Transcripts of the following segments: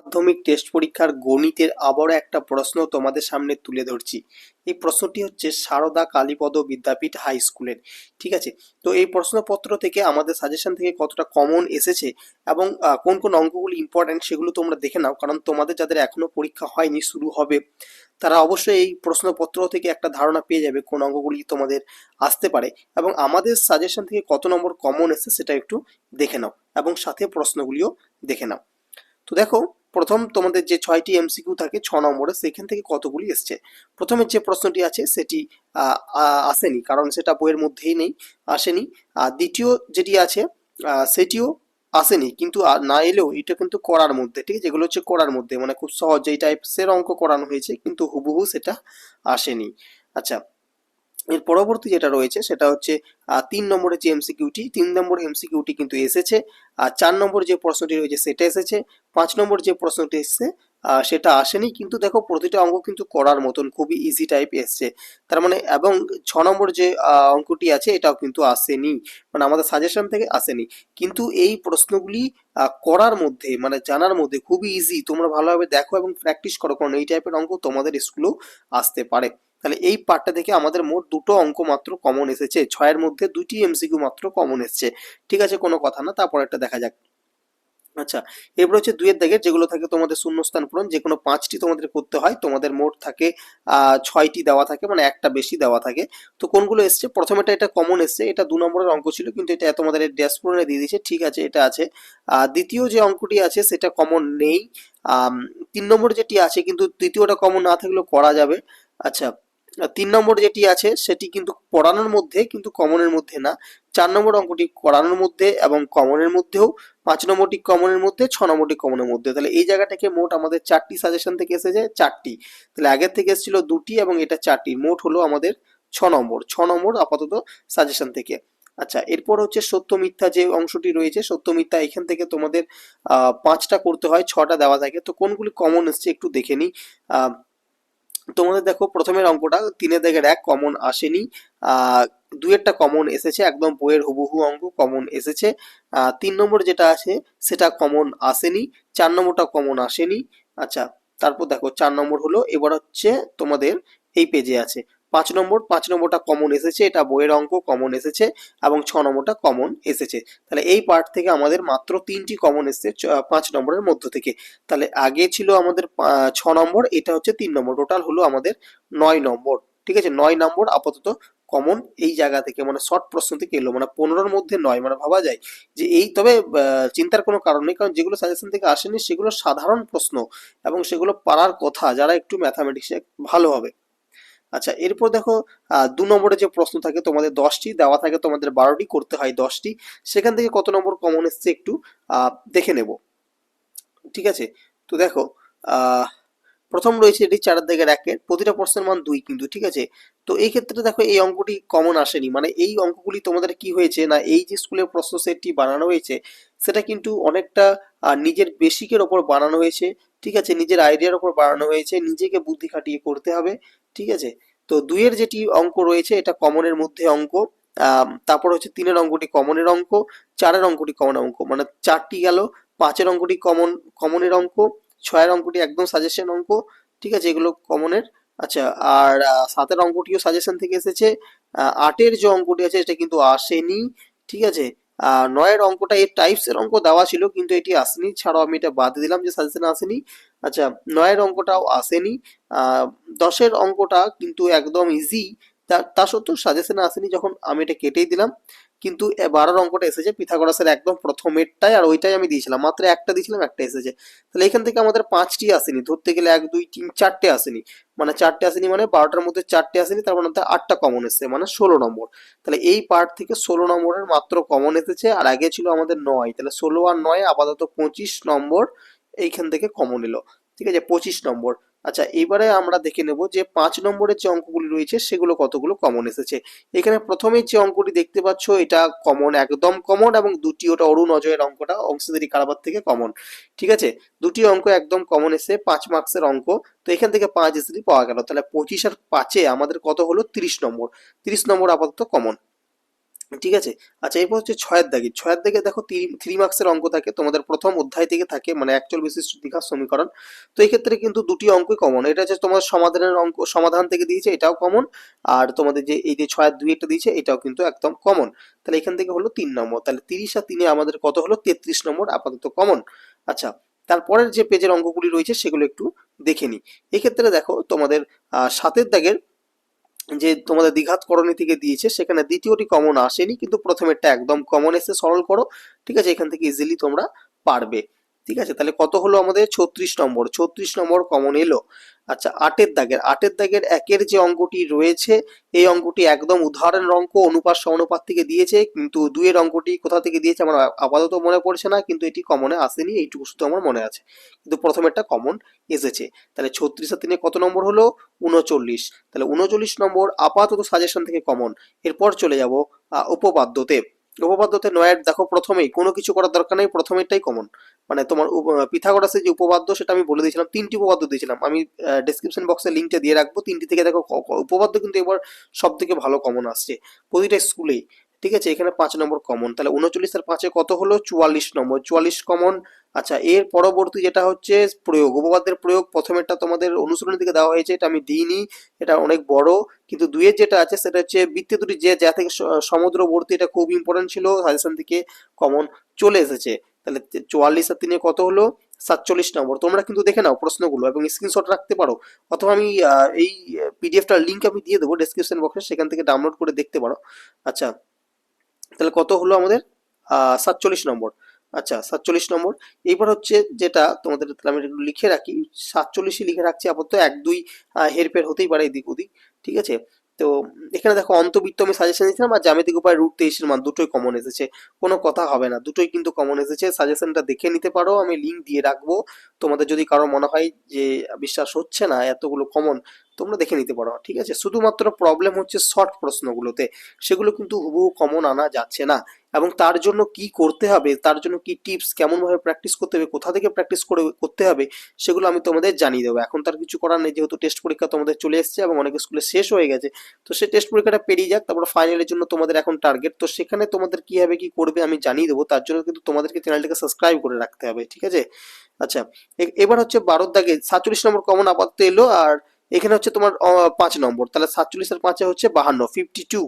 মাধ্যমিক টেস্ট পরীক্ষার গণিতের আবারও একটা প্রশ্ন তোমাদের সামনে তুলে ধরছি। এই প্রশ্নটি হচ্ছে সারদা কালীপদ বিদ্যাপীঠ হাই স্কুলের ঠিক আছে? তো এই প্রশ্নপত্র থেকে আমাদের সাজেশন থেকে কতটা কমন এসেছে এবং কোন কোন অঙ্কগুলি ইম্পর্ট্যান্ট সেগুলো তোমরা দেখে নাও, কারণ তোমাদের যাদের এখনও পরীক্ষা হয়নি, শুরু হবে, তারা অবশ্যই এই প্রশ্নপত্র থেকে একটা ধারণা পেয়ে যাবে কোন অঙ্কগুলি তোমাদের আসতে পারে এবং আমাদের সাজেশন থেকে কত নম্বর কমন এসেছে সেটা একটু দেখে নাও এবং সাথে প্রশ্নগুলিও দেখে নাও। তো দেখো প্রথম তোমাদের যে ছয়টি এমসিকিউ থাকে ছ নম্বরে, সেখান থেকে কতগুলি এসছে? প্রথমে যে প্রশ্নটি আছে, সেটি আসেনি, কারণ সেটা বইয়ের মধ্যেই নেই, আসেনি। আর দ্বিতীয় যেটি আছে সেটিও আসেনি, কিন্তু না এলেও এটা কিন্তু করার মধ্যে, ঠিক আছে? যেগুলো হচ্ছে করার মধ্যে মানে খুব সহজ এই টাইপসের অঙ্ক করানো হয়েছে, কিন্তু হুবহু সেটা আসেনি। আচ্ছা এর পরবর্তী যেটা রয়েছে সেটা হচ্ছে তিন নম্বরে যে এমসিকিউটি তিন নম্বর এমসিকিউটি কিন্তু এসেছে, আর চার নম্বর যে প্রশ্নটি রয়েছে সেটা এসেছে, পাঁচ নম্বর যে প্রশ্নটি এসেছে সেটা আসেনি, কিন্তু দেখো প্রতিটা অঙ্ক কিন্তু করার মতন খুবই ইজি টাইপ এসছে। তার মানে এবং ছ নম্বর যে অঙ্কটি আছে এটাও কিন্তু আসেনি মানে আমাদের সাজেশন থেকে আসেনি। কিন্তু এই প্রশ্নগুলি করার মধ্যে মানে জানার মধ্যে খুবই ইজি তোমরা ভালোভাবে দেখো এবং প্র্যাকটিস করো, কারণ এই টাইপের অঙ্ক তোমাদের স্কুলেও আসতে পারে। তাহলে এই পার্টটা থেকে আমাদের মোট দুটো অঙ্ক মাত্র কমন এসেছে। ছয়ের মধ্যে দুটি এমসিকিউ মাত্র কমন এসেছে। ঠিক আছে, কোনো কথা না, তারপর একটা দেখা যাক। আচ্ছা এরপর হচ্ছে দুইয়ের দাগে যেগুলো থাকে তোমাদের শূন্যস্থান পূরণ যে কোনো পাঁচটি তোমাদের করতে হয়, তোমাদের মোট থাকে ছয়টি দেওয়া থাকে মানে একটা বেশি দেওয়া থাকে। তো কোনগুলো এসছে? প্রথমেটা এটা কমন এসছে, এটা দু নম্বরের অঙ্ক ছিল, কিন্তু এটা তোমাদের ড্যাশ পূরণে দিয়ে দিয়েছে, ঠিক আছে, এটা আছে। দ্বিতীয় যে অঙ্কটি আছে, সেটা কমন নেই। তিন নম্বর যেটি আছে, কিন্তু তৃতীয়টা কমন না থাকলেও করা যাবে। আচ্ছা তিন নম্বর যেটি আছে, সেটি কিন্তু পড়ানোর মধ্যে, কিন্তু কমনের মধ্যে না। চার নম্বর অঙ্কটি করানোর মধ্যে এবং কমনের মধ্যেও, পাঁচ নম্বরটি কমনের মধ্যে, ছ নম্বরটি কমনের মধ্যে। তাহলে এই জায়গা থেকে মোট আমাদের চারটি সাজেশন থেকে এসেছে, চারটি। তাহলে আগের থেকে এসেছিল দুটি এবং এটা চারটি। মোট হলো আমাদের ছ নম্বর। ছ নম্বর আপাতত সাজেশন থেকে। আচ্ছা এরপর হচ্ছে সত্য মিথ্যা যে অংশটি রয়েছে, সত্য মিথ্যা এখান থেকে তোমাদের পাঁচটা করতে হয়, ছটা দেওয়া থাকে। তো কোনগুলি কমন এসছে একটু দেখে নিই। তোমাদের দেখো প্রথমের অঙ্কটা তিনের দাগের এক কমন আসেনি দুয়েরটা কমন এসেছে, একদম বইয়ের হুবহু অঙ্ক কমন এসেছে। তিন নম্বর যেটা আছে, সেটা কমন আসেনি, চার নম্বরটা কমন আসেনি। আচ্ছা তারপর দেখো, চার নম্বর হলো, এবার হচ্ছে তোমাদের এই পেজে আছে। পাঁচ নম্বর, পাঁচ নম্বরটা কমন এসেছে, এটা বইয়ের অঙ্ক কমন এসেছে এবং ছ নম্বরটা কমন এসেছে। তাহলে এই পার্ট থেকে আমাদের মাত্র তিনটি কমন এসেছে পাঁচ নম্বরের মধ্য থেকে। তাহলে আগে ছিল আমাদের ছ নম্বর, এটা হচ্ছে তিন নম্বর। টোটাল হলো আমাদের নয় নম্বর। ঠিক আছে? নয় নম্বর আপাতত কমন এই জায়গা থেকে মানে শর্ট প্রশ্ন থেকে এলো। মানে পনেরোর মধ্যে নয় মানে ভাবা যায় যে এই, তবে চিন্তার কোনো কারণ নেই। কারণ যেগুলো সাজেশন থেকে আসেনি, সেগুলো সাধারণ প্রশ্ন এবং সেগুলো পারার কথা। যারা একটু ম্যাথামেটিক্সে ভালো হবে। আচ্ছা এরপর দেখো দু নম্বরে যে প্রশ্ন থাকে, তোমাদের দশটি, দেওয়া থাকে তোমাদের বারোটি, করতে হয় দশটি, সেখান থেকে কত নম্বর কমন এসছে একটু দেখে নেব। ঠিক আছে? তো দেখো প্রথম রয়েছে এটি চারের দিকের একের, প্রতিটা প্রশ্নের মান দুই কিন্তু, ঠিক আছে? তো এই ক্ষেত্রে দেখো, এই অঙ্কটি কমন আসেনি মানে এই অঙ্কগুলি তোমাদের কি হয়েছে, না এই যে স্কুলের প্রশ্ন সেটটি বানানো হয়েছে, সেটা কিন্তু অনেকটা নিজের বেসিকের ওপর বানানো হয়েছে, ঠিক আছে? নিজের আইডিয়ার ওপর বানানো হয়েছে, নিজেকে বুদ্ধি খাটিয়ে করতে হবে ঠিক আছে? তো দুইয়ের যেটি অঙ্ক রয়েছে, এটা কমনের মধ্যে অঙ্ক তারপর হচ্ছে তিনের অঙ্কটি কমনের অঙ্ক, চারের অঙ্কটি কমন অঙ্ক মানে চারটি গেল, পাঁচের অঙ্কটি কমন, কমনের অঙ্ক, ছয়ের অঙ্কটি একদম সাজেশন অঙ্ক, ঠিক আছে? এগুলো কমনের আচ্ছা আর সাতের অঙ্কটিও সাজেশন থেকে এসেছে আটের যে অঙ্কটি আছে এটা কিন্তু আসেনি, ঠিক আছে? নয়ের অঙ্কটা, এর টাইপস এর অঙ্ক দেওয়া ছিল, কিন্তু এটি আসেনি। ছাড়াও আমি এটা বাদ দিলাম যে সাজেশন আসেনি। আচ্ছা নয়ের অঙ্কটাও আসেনি। দশের অঙ্কটা কিন্তু একদম ইজি তা সত্ত্বেও সাজেশন আসেনি যখন আমি এটা কেটেই দিলাম। কিন্তু বারোর অঙ্কটা এসেছে, পিথাগোরাসের একদম প্রথমেরটাই আর ওইটাই আমি দিয়েছিলাম। মাত্র একটা দিয়েছিলাম, একটা এসেছে। তাহলে এখান থেকে আমাদের পাঁচটি আসেনি, ধরতে গেলে এক, দুই, তিন, চারটে আসেনি। মানে চারটে আসেনি মানে বারোটার মধ্যে চারটে আসেনি, তার মধ্যে আটটা কমন এসেছে মানে ষোলো নম্বর। তাহলে এই পার্ট থেকে ষোলো নম্বরের মাত্র কমন এসেছে, আর আগে ছিল আমাদের নয়। তাহলে ষোলো আর নয় আপাতত পঁচিশ নম্বর এইখান থেকে কমন এলো। ঠিক আছে, পঁচিশ নম্বর। আচ্ছা এবারে আমরা দেখে নেব যে পাঁচ নম্বরের যে অঙ্কগুলি রয়েছে, সেগুলো কতগুলো কমন এসেছে। এখানে প্রথমে যে অঙ্কটি দেখতে পাচ্ছ, এটা কমন একদম কমন এবং দুটি ওটা অরুণ অজয়ের অঙ্কটা অংশীদারি কারবার থেকে কমন ঠিক আছে? দুটি অঙ্ক একদম কমন এসে পাঁচ মার্কসের অঙ্ক, তো এখান থেকে পাঁচ এসে পাওয়া গেল। তাহলে পঁচিশ আর পাঁচে আমাদের কত হলো? তিরিশ নম্বর। তিরিশ নম্বর আপাতত কমন ঠিক আছে? আচ্ছা এরপর হচ্ছে ছয়ের দাগে। ছয়ের দাগে দেখো থ্রি মার্কসের অঙ্ক থাকে। তোমাদের প্রথম অধ্যায় থেকে থাকে মানে অ্যাকচুয়াল বিশিষ্ট দীঘার সমীকরণ। তো এই ক্ষেত্রে কিন্তু দুটি অঙ্কই কমন এটা হচ্ছে তোমার সমাধানের অঙ্ক, সমাধান থেকে দিয়েছে, এটাও কমন আর তোমাদের যে, এই যে ছয়ের দুই একটা দিয়েছে, এটাও কিন্তু একদম কমন তাহলে এখান থেকে হলো তিন নম্বর। তাহলে তিরিশ আর তিনে আমাদের কত হলো? তেত্রিশ নম্বর, আপাতত কমন আচ্ছা তারপরের যে পেজের অঙ্কগুলি রয়েছে, সেগুলো একটু দেখে নিই। এক্ষেত্রে দেখো তোমাদের সাতের দাগের যে তোমাদের দ্বিঘাত করণী থেকে দিয়েছে, সেখানে দ্বিতীয়টি কমন আসেনি, কিন্তু প্রথমেরটা একদম কমন এসে সরল করো, ঠিক আছে? এখান থেকে ইজিলি তোমরা পারবে। ঠিক আছে? তাহলে কত হলো আমাদের? ছত্রিশ নম্বর। ছত্রিশ নম্বর কমন এলো। আচ্ছা আটের দাগের। আটের দাগের একের যে অঙ্কটি রয়েছে, এই অঙ্কটি একদম উদাহরণ অঙ্ক, অনুপাত, সমানুপাত থেকে দিয়েছে, কিন্তু দুইয়ের অঙ্কটি কোথা থেকে দিয়েছে আমার আপাতত মনে পড়ছে না, কিন্তু এটি কমনে আসেনি, এইটুকু শুধু আমার মনে আছে। কিন্তু প্রথমেরটা কমন এসেছে। তাহলে ছত্রিশ আর তিনে কত নম্বর হলো? উনচল্লিশ। তাহলে উনচল্লিশ নম্বর আপাতত সাজেশন থেকে কমন এরপর চলে যাব উপপাদ্যতে। উপপাদ্যতে নয়ের দেখো প্রথমেই, কোনো কিছু করার দরকার নেই, প্রথমেরটাই কমন মানে তোমার পিথাগোরাসের যে উপপাদ্য, সেটা আমি বলে দিয়েছিলাম, তিনটি উপপাদ্য দিয়েছিলাম। আমি ডিসক্রিপশন বক্সে লিঙ্কটা দিয়ে রাখব, তিনটি থেকে দেখো উপপাদ্য কিন্তু এবার সব থেকে ভালো কমন আসছে। প্রতিটা স্কুলেই ঠিক আছে, এখানে পাঁচ নম্বর কমন তাহলে উনচল্লিশ আর পাঁচে কত হলো? চুয়াল্লিশ নম্বর। চুয়াল্লিশ কমন আচ্ছা এর পরবর্তী যেটা হচ্ছে প্রয়োগ, উপপাদ্যের প্রয়োগ, প্রথমেরটা তোমাদের অনুসরণ দিকে দেওয়া হয়েছে, এটা আমি দিইনি, এটা অনেক বড়। কিন্তু দুইয়ের যেটা আছে, সেটা হচ্ছে বৃত্তি দুটি যে, যা থেকে সমুদ্রবর্তী, এটা খুব ইম্পর্টেন্ট ছিল, সাজেশন থেকে কমন চলে এসেছে। তাহলে চুয়াল্লিশ আর তিনে কত হলো? সাতচল্লিশ নম্বর। তোমরা কিন্তু দেখে নাও প্রশ্নগুলো এবং স্ক্রিনশট রাখতে পারো। অথবা আমি এই পিডিএফটার লিঙ্ক আমি দিয়ে দেবো ডেসক্রিপশন বক্সে সেখান থেকে ডাউনলোড করে দেখতে পারো। আচ্ছা তাহলে কত হলো আমাদের? সাতচল্লিশ নম্বর। আচ্ছা সাতচল্লিশ নম্বর। এইবার হচ্ছে যেটা তোমাদের আমি একটু লিখে রাখি। সাতচল্লিশই লিখে রাখছি আপাতত, এক, দুই হেরফের হতেই পারে এদিক ওদিক, ঠিক আছে? তো এখানে দেখো অন্তবৃত্ত আমি সাজেশন দিয়েছিলাম আর জ্যামিতিক উপায় রুট তেইশের মান দুটোই কমন এসেছে। কোনো কথা হবে না, দুটোই কিন্তু কমন এসেছে। সাজেশনটা দেখে নিতে পারো, আমি লিঙ্ক দিয়ে রাখব। তোমাদের যদি কারও মনে হয় যে, বিশ্বাস হচ্ছে না, এতগুলো কমন তোমরা দেখে নিতে পারো। ঠিক আছে? শুধুমাত্র প্রবলেম হচ্ছে শর্ট প্রশ্নগুলোতে। সেগুলো কিন্তু হুবহু কমন আনা যাচ্ছে না। এবং তার জন্য কি করতে হবে? তার জন্য কি টিপস কেমনভাবে প্র্যাকটিস করতে হবে? কোথা থেকে প্র্যাকটিস করে করতে হবে? সেগুলো আমি তোমাদের জানিয়ে দেবো। এখন তার কিছু করার নেই। যেহেতু টেস্ট পরীক্ষা তোমাদের চলে এসেছে এবং অনেক স্কুলে শেষ হয়ে গেছে। তো সেই টেস্ট পরীক্ষাটা পেরিয়ে যাক। তারপর ফাইনালের জন্য তোমাদের এখন টার্গেট তো সেখানে তোমাদের কীভাবে কি করবে আমি জানিয়ে দেবো। তার জন্য কিন্তু তোমাদেরকে চ্যানেলটাকে সাবস্ক্রাইব করে রাখতে হবে। ঠিক আছে? আচ্ছা এবার হচ্ছে বারোর দাগে সাতচল্লিশ নম্বর কমন আপাতত এলো। আর এখানে হচ্ছে তোমার পাঁচ নম্বর। তাহলে সাতচল্লিশ আর পাঁচে হচ্ছে বাহান্ন fifty two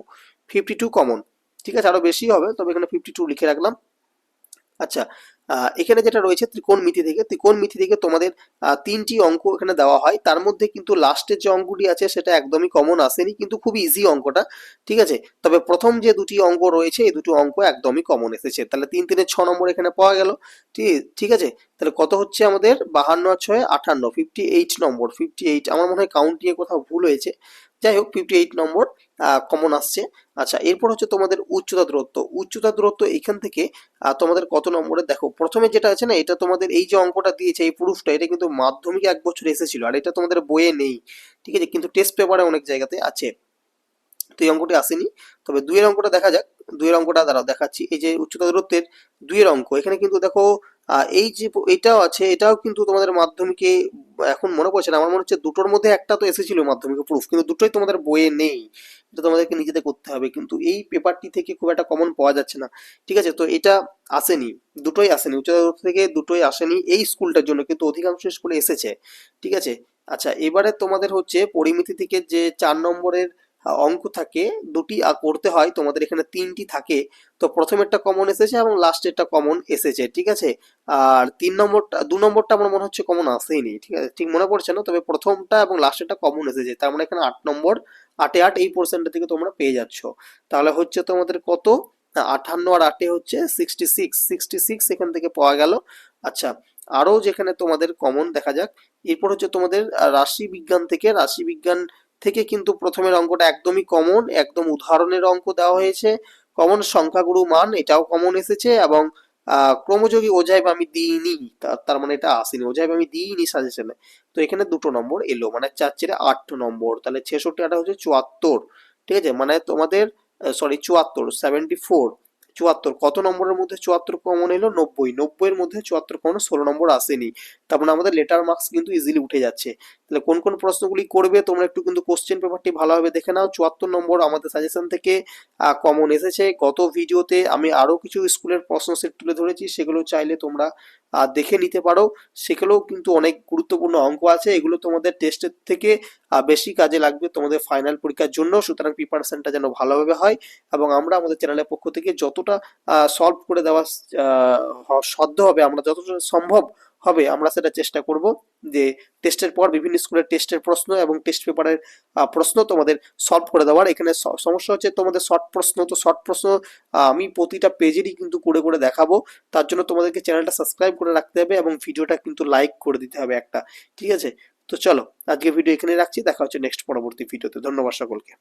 fifty two common ঠিক আছে, আরও বেশি হবে, তবে এখানে ফিফটি টু লিখে রাখলাম। আচ্ছা এখানে যেটা রয়েছে ত্রিকোণ ত্রিকোণমিতি থেকে, ত্রিকোণ ত্রিকোণমিতি থেকে তোমাদের তিনটি অঙ্ক এখানে দেওয়া হয়। তার মধ্যে কিন্তু লাস্টের যে অঙ্কটি আছে সেটা একদমই কমন আসেনি, কিন্তু খুব ইজি অঙ্কটা, ঠিক আছে? তবে প্রথম যে দুটি অঙ্ক রয়েছে, এই দুটি অঙ্ক একদমই কমন এসেছে। তাহলে তিন তিনে ছ নম্বর এখানে পাওয়া গেল, ঠিক আছে? তাহলে কত হচ্ছে আমাদের? বাহান্ন ছয়, আটান্ন fifty eight number fifty eight আমার মনে হয় কাউন্টিংয়ে কোথাও ভুল হয়েছে। যাই হোক ফিফটি এইট নম্বর কমন আসছে। আচ্ছা এরপর হচ্ছে তোমাদের উচ্চতা দূরত্ব। উচ্চতা দূরত্ব এখান থেকে তোমাদের কত নম্বরে? দেখো, প্রথমে যেটা আছে না, এটা তোমাদের এই যে অঙ্কটা দিয়েছে, এই প্রুফটা এটা কিন্তু মাধ্যমিকে এক বছর এসেছিল, আর এটা তোমাদের বইয়ে নেই। ঠিক আছে? কিন্তু টেস্ট পেপারে অনেক জায়গাতে আছে। তো এই অঙ্কটি আসেনি। তবে দুইয়ের অঙ্কটা দেখা যাক। দুইয়ের অঙ্কটা, দাঁড়াও, দেখাচ্ছি। এই যে উচ্চতা দূরত্বের দুইয়ের অঙ্ক, এখানে কিন্তু দেখো এই যে এটাও আছে, এটাও কিন্তু তোমাদের মাধ্যমিকে, এখন মনে পড়ছে না, আমার মনে হচ্ছে দুটোর মধ্যে একটা তো এসেছিল মাধ্যমিকে প্রুফ কিন্তু দুটোই তোমাদের বইয়ে নেই, এটা তোমাদেরকে নিজেদের করতে হবে, কিন্তু এই পেপারটি থেকে খুব একটা কমন পাওয়া যাচ্ছে না, ঠিক আছে? তো এটা আসেনি, দুটোই আসেনি উচ্চতা দূরত্ব থেকে দুটোই আসেনি এই স্কুলটার জন্য, কিন্তু অধিকাংশ স্কুলে এসেছে, ঠিক আছে? আচ্ছা এবারে তোমাদের হচ্ছে পরিমিতি থেকে যে চার নম্বরের অঙ্ক থাকে দুটি করতে হয় তোমাদের এখানে তিনটি থাকে। তো প্রথমেরটা কমন এসেছে এবং লাস্টেরটা কমন এসেছে ঠিক আছে? আর তিন নম্বরটা দু নম্বরটা আমার মনে হচ্ছে কমন আসেইনি ঠিক আছে? ঠিক মনে পড়ছে না? তবে প্রথমটা এবং লাস্টেরটা কমন এসেছে তার মানে এখানে আট নম্বর আটে আট এই পোর্শনটা থেকে তোমরা পেয়ে যাচ্ছ। তাহলে হচ্ছে তোমাদের কত? না, আটান্ন আর আটে হচ্ছে সিক্সটি সিক্স সিক্সটি সিক্স এখান থেকে পাওয়া গেল। আচ্ছা আরও যেখানে তোমাদের কমন দেখা যাক এরপর হচ্ছে তোমাদের রাশি বিজ্ঞান থেকে রাশি বিজ্ঞান থেকে কিন্তু প্রথমের অঙ্কটা একদমই কমন একদম উদাহরণের অঙ্ক দেওয়া হয়েছে। কমন সংখ্যাগুরু মান, এটাও কমন এসেছে এবং ক্রমযোগী ওজাইব আমি দিইনি তার মানে এটা আসেনি। ওজাইব আমি দিইনি সাজেশনে তো এখানে দুটো নম্বর এলো মানে চার চেরে আট নম্বর। তাহলে ছেষট্টি আটা হচ্ছে চুয়াত্তর, ঠিক আছে? মানে তোমাদের সরি চুয়াত্তর সেভেন্টি ফোর চুয়াত্তর, কত নম্বরের মধ্যে চুয়াত্তর কমন এলো? নব্বই। নব্বইয়ের মধ্যে চুয়াত্তর কমন ষোলো নম্বর আসেনি। তার মানে আমাদের লেটার মার্কস কিন্তু ইজিলি উঠে যাচ্ছে। তাহলে কোন কোন প্রশ্নগুলি করবে, তোমরা একটু কিন্তু কোশ্চেন পেপারটি ভালোভাবে দেখে নাও। চুয়াত্তর নম্বর আমাদের সাজেশন থেকে কমন এসেছে। গত ভিডিওতে আমি আরও কিছু স্কুলের প্রশ্ন সেট তুলে ধরেছি। সেগুলো চাইলে তোমরা দেখে নিতে পারো। সেগুলোও কিন্তু অনেক গুরুত্বপূর্ণ অঙ্ক আছে। এগুলো তোমাদের টেস্টের থেকে বেশি কাজে লাগবে তোমাদের ফাইনাল পরীক্ষার জন্য। সুতরাং প্রিপারেশনটা যেন ভালোভাবে হয় এবং আমরা আমাদের চ্যানেলের পক্ষ থেকে যতটা সলভ করে দেওয়া সাধ্য হবে, আমরা যতটা সম্ভব হবে। আমরা সেটা চেষ্টা করব যে টেস্টের পর বিভিন্ন স্কুলের টেস্টের প্রশ্ন এবং টেস্ট পেপারের প্রশ্ন তোমাদের সলভ করে দেওয়ার। এখানে সমস্যা হচ্ছে তোমাদের শর্ট প্রশ্ন, তো শর্ট প্রশ্ন আমি প্রতিটা পেজেরই কিন্তু করে করে দেখাবো। তার জন্য তোমাদেরকে চ্যানেলটা সাবস্ক্রাইব করে রাখতে হবে এবং ভিডিওটা কিন্তু লাইক করে দিতে হবে একটা। ঠিক আছে? তো চলো আজকে ভিডিও এখানে রাখছি। দেখা হচ্ছে নেক্সট পরবর্তী ভিডিওতে ধন্যবাদ সকলকে।